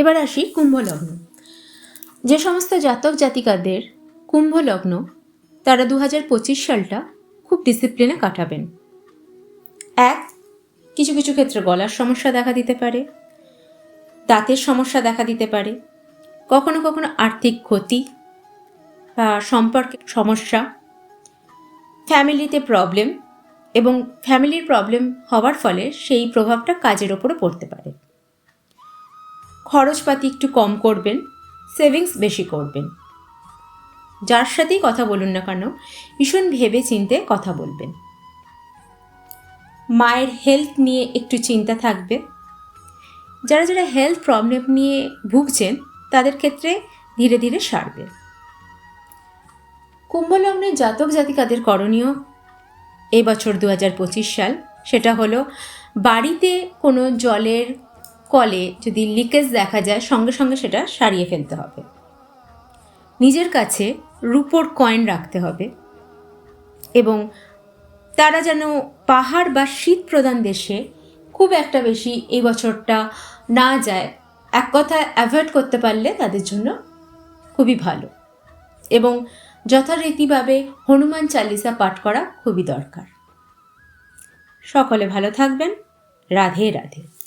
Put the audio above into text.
এবার আসি কুম্ভ লগ্ন যে সমস্ত জাতক জাতিকাদের কুম্ভ লগ্ন তারা দু পঁচিশ সালটা খুব ডিসিপ্লিনে কাটাবেন। এক, কিছু কিছু ক্ষেত্রে গলার সমস্যা দেখা দিতে পারে, দাঁতের সমস্যা দেখা দিতে পারে, কখনো কখনো আর্থিক ক্ষতি বা সম্পর্কের সমস্যা, ফ্যামিলিতে প্রবলেম এবং ফ্যামিলির প্রবলেম হওয়ার ফলে সেই প্রভাবটা কাজের ওপরে পড়তে পারে। খরচপাতি একটু কম করবেন সেভিংস বেশি করবেন। যার সাথেই কথা বলুন না কেন, ভীষণ ভেবে চিনতে কথা বলবেন। মায়ের হেলথ নিয়ে একটু চিন্তা থাকবে। যারা যারা হেলথ প্রবলেম নিয়ে ভুগছেন, তাদের ক্ষেত্রে ধীরে ধীরে সারবে। কুম্ভলগ্নের জাতক জাতিকাদের করণীয় এই বছর দু হাজার পঁচিশ সাল, সেটা হলো বাড়িতে কোনো জলের কলে যদি লিকেজ দেখা যায়, সঙ্গে সঙ্গে সেটা সারিয়ে ফেলতে হবে। নিজের কাছে রুপোর কয়েন রাখতে হবে এবং তারা যেন পাহাড় বা শীত প্রধান দেশে খুব একটা বেশি এই বছরটা না যায়, এক কথায় অ্যাভয়েড করতে পারলে তাদের জন্য খুবই ভালো। এবং যথারীতিভাবে হনুমান চালিসা পাঠ করা খুবই দরকার। সকলে ভালো থাকবেন। রাধে রাধে।